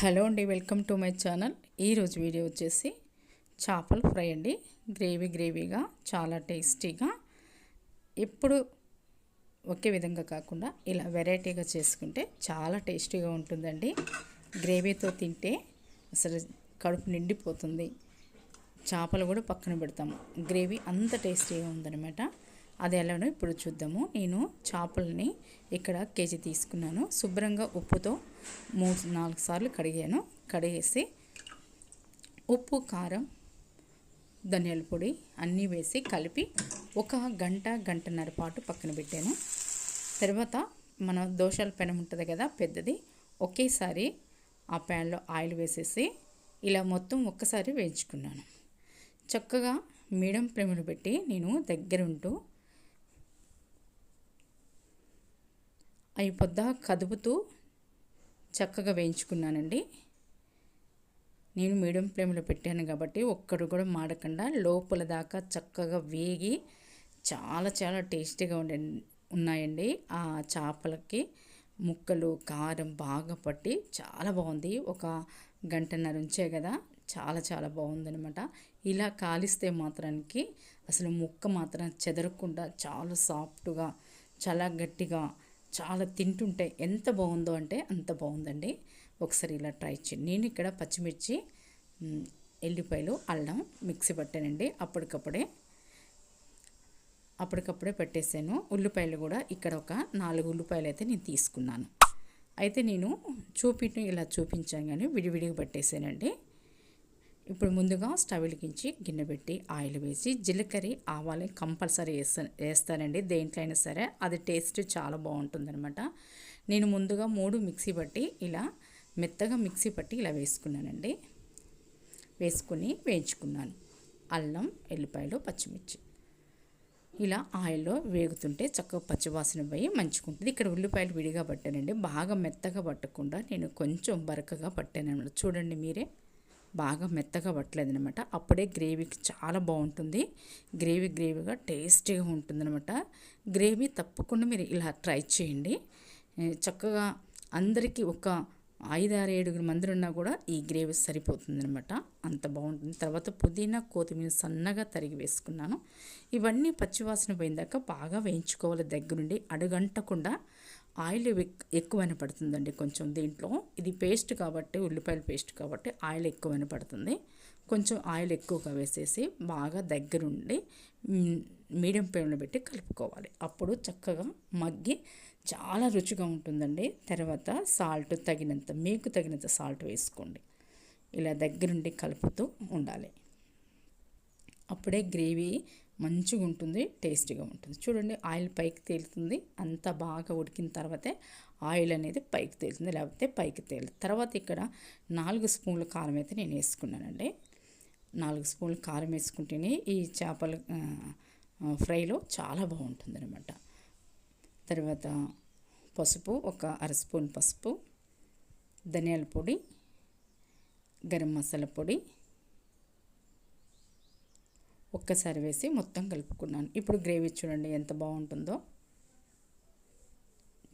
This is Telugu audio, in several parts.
హలో అండి వెల్కమ్ టు మై ఛానల్. ఈరోజు వీడియో వచ్చేసి చేపల ఫ్రై అండి. గ్రేవీ గ్రేవీగా చాలా టేస్టీగా ఎప్పుడు ఒకే విధంగా కాకుండా ఇలా వెరైటీగా చేసుకుంటే చాలా టేస్టీగా ఉంటుందండి. గ్రేవీతో తింటే అసలు కడుపు నిండిపోతుంది. చేపలు కూడా పక్కన పెడతాము. గ్రేవీ అంత టేస్టీగా ఉందన్నమాట. అది ఎలానో ఇప్పుడు చూద్దాము. నేను చేపలని ఇక్కడ కేజీ తీసుకున్నాను. శుభ్రంగా ఉప్పుతో మూడు నాలుగు సార్లు కడిగాను. కడిగేసి ఉప్పు కారం ధనియాల పొడి అన్నీ వేసి కలిపి ఒక గంట గంటన్నర పాటు పక్కన పెట్టాను. తర్వాత మన దోశల పెనం ఉంటుంది కదా పెద్దది ఒకేసారి ఆ ప్యాన్లో ఆయిల్ వేసేసి ఇలా మొత్తం ఒక్కసారి వేయించుకున్నాను. చక్కగా మీడియం ఫ్లేమ్లో పెట్టి నేను దగ్గరుంటూ అవి పొద్ద కదుపుతూ చక్కగా వేయించుకున్నానండి. నేను మీడియం ఫ్లేమ్లో పెట్టాను కాబట్టి ఒక్కడు కూడా మాడకుండా లోపల దాకా చక్కగా వేగి చాలా చాలా టేస్టీగా ఉండే ఉన్నాయండి. ఆ చేపలకి ముక్కలు కారం బాగా పట్టి చాలా బాగుంది. ఒక గంటన్నర ఉంచే కదా చాలా చాలా బాగుందనమాట ఇలా కాలిస్తే మాత్రానికి అసలు ముక్క మాత్రం చెదరకుండా చాలా సాఫ్ట్గా చాలా గట్టిగా చాలా తింటుంటే ఎంత బాగుందో అంటే అంత బాగుందండి. ఒకసారి ఇలా ట్రై చేయండి. నేను ఇక్కడ పచ్చిమిర్చి ఎల్లిపాయలు అల్లం మిక్సీ పట్టానండి. అప్పటికప్పుడే అప్పటికప్పుడే పెట్టేశాను ఉల్లిపాయలు కూడా ఇక్కడ ఒక నాలుగు ఉల్లిపాయలు అయితే నేను తీసుకున్నాను. అయితే నేను చూపించడం ఇలా చూపించాను కానీ విడివిడిగా పెట్టేశానండి ఇప్పుడు ముందుగా స్టవ్ వెలిగించి గిన్నె పెట్టి ఆయిల్ వేసి జీలకర్ర ఆవాలు కంపల్సరీ వేస్తా వేస్తానండి. దేంట్లో అయినా సరే అది టేస్ట్ చాలా బాగుంటుందనమాట నేను ముందుగా మూడు మిక్సీ పట్టి ఇలా మెత్తగా మిక్సీ పట్టి ఇలా వేసుకున్నానండి. వేసుకుని వేయించుకున్నాను. అల్లం ఎల్లిపాయలు పచ్చిమిర్చి. ఇలా ఆయిల్లో వేగుతుంటే చక్కగా పచ్చివాసన పోయి మంచుకుంటుంది ఇక్కడ ఉల్లిపాయలు విడిగా పట్టానండి. బాగా మెత్తగా పట్టకుండా నేను కొంచెం బరకగా పట్టాను చూడండి మీరే. బాగా మెత్తగా పట్టలేదు అనమాట అప్పుడే గ్రేవీకి చాలా బాగుంటుంది. గ్రేవీ గ్రేవీగా టేస్టీగా ఉంటుందన్నమాట. గ్రేవీ తప్పకుండా మీరు ఇలా ట్రై చేయండి. చక్కగా అందరికీ ఒక ఐదారు ఏడుగురు మంది ఉన్నా కూడా ఈ గ్రేవీ సరిపోతుంది అనమాట అంత బాగుంటుంది. తర్వాత పుదీనా కొత్తిమీర సన్నగా తరిగి వేసుకున్నాను. ఇవన్నీ పచ్చివాసన పోయిందాక బాగా వేయించుకోవాలి దగ్గరుండి. అడుగంటకుండా ఆయిల్ ఎక్కువైన పడుతుందండి కొంచెం దీంట్లో. ఇది పేస్ట్ కాబట్టి ఉల్లిపాయల పేస్ట్ కాబట్టి ఆయిల్ ఎక్కువైన పడుతుంది. కొంచెం ఆయిల్ ఎక్కువగా వేసేసి బాగా దగ్గరుండి మీడియం ఫ్లేమ్లో పెట్టి కలుపుకోవాలి. అప్పుడు చక్కగా మగ్గి చాలా రుచిగా ఉంటుందండి. తర్వాత సాల్ట్ తగినంత మీకు తగినంత సాల్ట్ వేసుకోండి. ఇలా దగ్గరుండి కలుపుతూ ఉండాలి. అప్పుడే గ్రేవీ మంచిగా ఉంటుంది టేస్టీగా ఉంటుంది. చూడండి ఆయిల్ పైకి తేలుతుంది. అంత బాగా ఉడికిన తర్వాతే ఆయిల్ అనేది పైకి తేలుతుంది. లేకపోతే పైకి తేలు తర్వాత ఇక్కడ నాలుగు స్పూన్ల కారం అయితే నేను వేసుకున్నానండి. నాలుగు స్పూన్లు కారం వేసుకుంటేనే ఈ చేపలు ఫ్రైలో చాలా బాగుంటుంది అనమాట తర్వాత పసుపు ఒక అర స్పూన్ పసుపు ధనియాల పొడి గరం మసాలా పొడి ఒక్కసారి వేసి మొత్తం కలుపుకున్నాను. ఇప్పుడు గ్రేవీ చూడండి ఎంత బాగుంటుందో.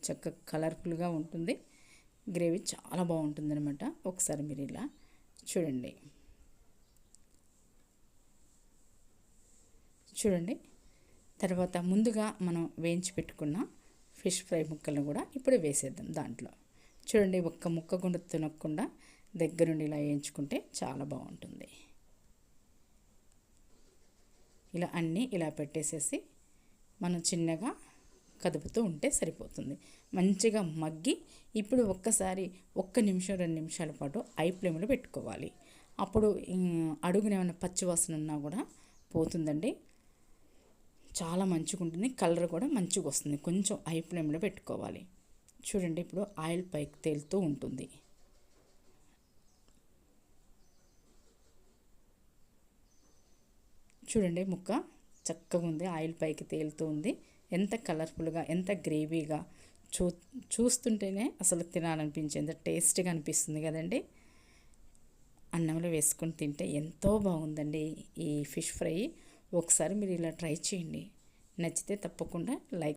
చక్కగా కలర్ఫుల్గా ఉంటుంది. గ్రేవీ చాలా బాగుంటుంది అనమాట ఒకసారి మీరు ఇలా చూడండి. చూడండి. తర్వాత ముందుగా మనం వేయించి పెట్టుకున్న ఫిష్ ఫ్రై ముక్కలను కూడా ఇప్పుడు వేసేద్దాం దాంట్లో. చూడండి ఒక్క ముక్క గుండ తినకుండా దగ్గరుండి ఇలా వేయించుకుంటే చాలా బాగుంటుంది. ఇలా అన్నీ ఇలా పెట్టేసేసి మనం చిన్నగా కదుపుతూ ఉంటే సరిపోతుంది. మంచిగా మగ్గి ఇప్పుడు ఒక్కసారి ఒక్క నిమిషం రెండు నిమిషాల పాటు ఐ ఫ్లేమ్లో పెట్టుకోవాలి. అప్పుడు అడుగున ఏమైనా పచ్చివాసన ఉన్నా కూడా పోతుందండి. చాలా మంచిగా ఉంటుంది కలర్ కూడా మంచిగా వస్తుంది కొంచెం ఐ ఫ్లేమ్లో పెట్టుకోవాలి. చూడండి ఇప్పుడు ఆయిల్ పైకి తేలుతూ ఉంటుంది. చూడండి ముక్క చక్కగా ఉంది ఆయిల్ పైకి తేలుతూ ఉంది. ఎంత కలర్ఫుల్గా ఎంత గ్రేవీగా చూ చూస్తుంటేనే అసలు తినాలనిపించేంత టేస్ట్గా అనిపిస్తుంది కదండి. అన్నంలో వేసుకొని తింటే ఎంతో బాగుందండి ఈ ఫిష్ ఫ్రై. ఒకసారి మీరు ఇలా ట్రై చేయండి. నచ్చితే తప్పకుండా లైక్